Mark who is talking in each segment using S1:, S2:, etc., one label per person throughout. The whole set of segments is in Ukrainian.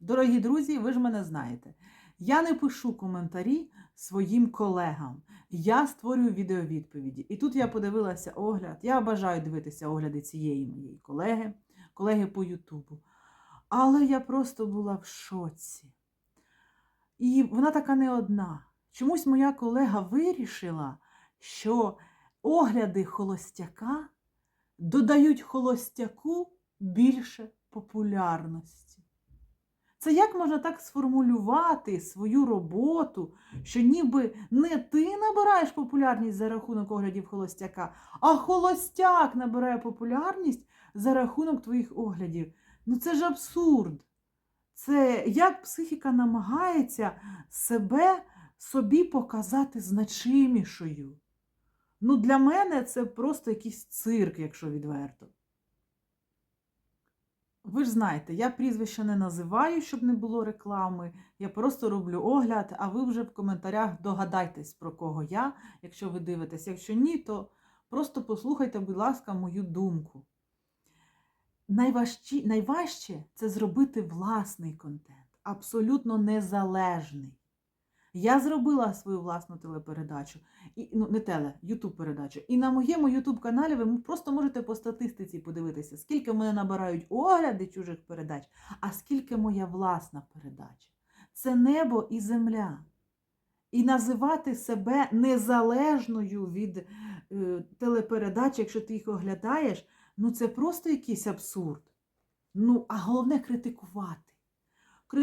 S1: Дорогі друзі, ви ж мене знаєте. Я не пишу коментарі своїм колегам. Я створюю відеовідповіді. І тут я подивилася огляд. Я бажаю дивитися огляди цієї моєї колеги, колеги по Ютубу. Але я просто була в шоці. І вона така не одна. Чомусь моя колега вирішила, що огляди холостяка додають холостяку більше популярності. Це як можна так сформулювати свою роботу, що ніби не ти набираєш популярність за рахунок оглядів холостяка, а холостяк набирає популярність за рахунок твоїх оглядів. Ну це ж абсурд. Це як психіка намагається себе собі показати значимішою. Ну, для мене це просто якийсь цирк, якщо відверто. Ви ж знаєте, я прізвища не називаю, щоб не було реклами. Я просто роблю огляд, а ви вже в коментарях догадайтесь, про кого я, якщо ви дивитесь. Якщо ні, то просто послухайте, будь ласка, мою думку. Найважчі, найважче це зробити власний контент, абсолютно незалежний. Я зробила свою власну телепередачу, і, ну не теле, ютуб передачу. І на моєму ютуб каналі ви просто можете по статистиці подивитися, скільки мене набирають огляди чужих передач, а скільки моя власна передача. Це небо і земля. І називати себе незалежною від е, телепередач, якщо ти їх оглядаєш, ну це просто якийсь абсурд. Ну, а головне критикувати.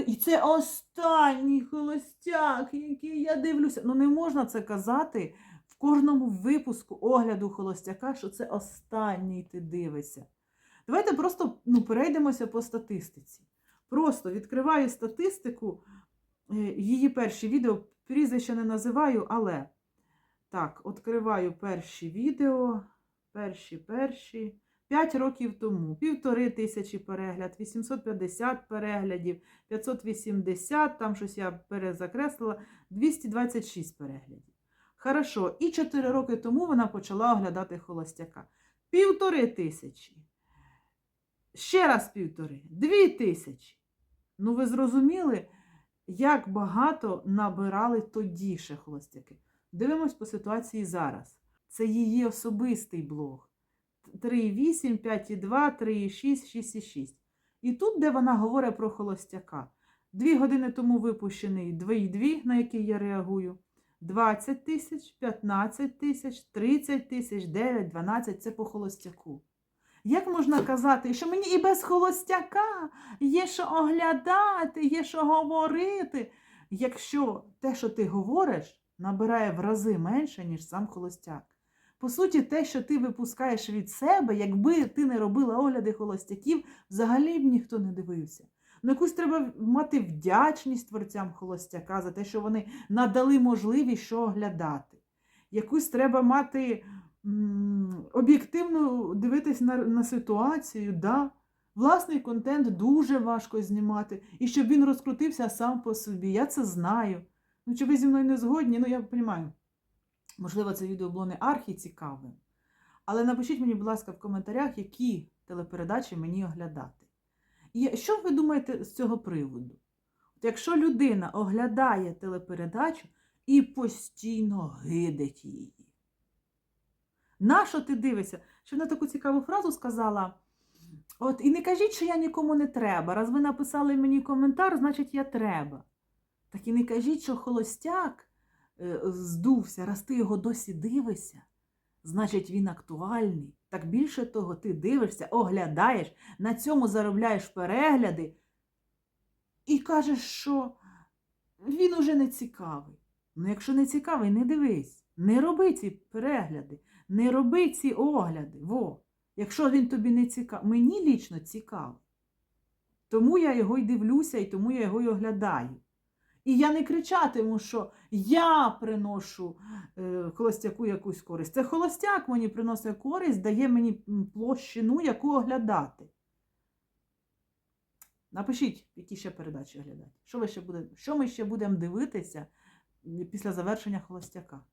S1: І це останній холостяк, який я дивлюся. Ну не можна це казати в кожному випуску огляду холостяка, що це останній ти дивишся. Давайте просто ну, перейдемося по статистиці. Просто відкриваю статистику, е, її перші відео, прізвища не називаю, але так, відкриваю перші відео, перші, перші. 5 років тому, півтори тисячі перегляд, 850 переглядів, 580, там щось я перезакреслила, 226 переглядів. Хорошо, і 4 роки тому вона почала оглядати холостяка. Півтори тисячі. Ще раз півтори, дві тисячі. Ну, ви зрозуміли, як багато набирали тоді ще холостяки. Дивимось по ситуації зараз. Це її особистий блог. 3,8, 5,2, 3,6, 6,6. І тут, де вона говорить про холостяка. Дві години тому випущений 2,2, на який я реагую. 20 тисяч, 15 тисяч, 30 тисяч, 9, 12 це по холостяку. Як можна казати, що мені і без холостяка є що оглядати, є що говорити, якщо те, що ти говориш, набирає в рази менше, ніж сам холостяк? По суті, те, що ти випускаєш від себе, якби ти не робила огляди холостяків, взагалі б ніхто не дивився. Ну, якусь треба мати вдячність творцям холостяка за те, що вони надали можливість що оглядати. Якусь треба мати об'єктивно дивитись на, на ситуацію. Да? Власний контент дуже важко знімати, і щоб він розкрутився сам по собі. Я це знаю. Ну, чи ви зі мною не згодні? Ну, я розумію. Можливо, це відео було не архі цікавим. Але напишіть мені, будь ласка, в коментарях, які телепередачі мені оглядати. І що ви думаєте з цього приводу? От якщо людина оглядає телепередачу і постійно гидить її. Нащо ти дивишся? Що вона таку цікаву фразу сказала? От, і не кажіть, що я нікому не треба. Раз ви написали мені коментар, значить я треба. Так і не кажіть, що холостяк здувся, раз ти його досі дивишся, значить він актуальний. Так більше того, ти дивишся, оглядаєш, на цьому заробляєш перегляди і кажеш, що він уже не цікавий. Ну, якщо не цікавий, не дивись, не роби ці перегляди, не роби ці огляди. Во. Якщо він тобі не цікавий, мені лічно цікавий. Тому я його й дивлюся, і тому я його й оглядаю. І я не кричатиму, що я приношу е, холостяку якусь користь. Це холостяк мені приносить користь, дає мені площину, яку оглядати. Напишіть, які ще передачі оглядати. Що, ви ще будете, що ми ще будемо дивитися після завершення холостяка?